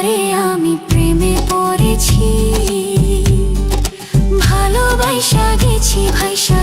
তারে আমি প্রেমে পড়েছি। ভালোবাসা গেছি ভাইসা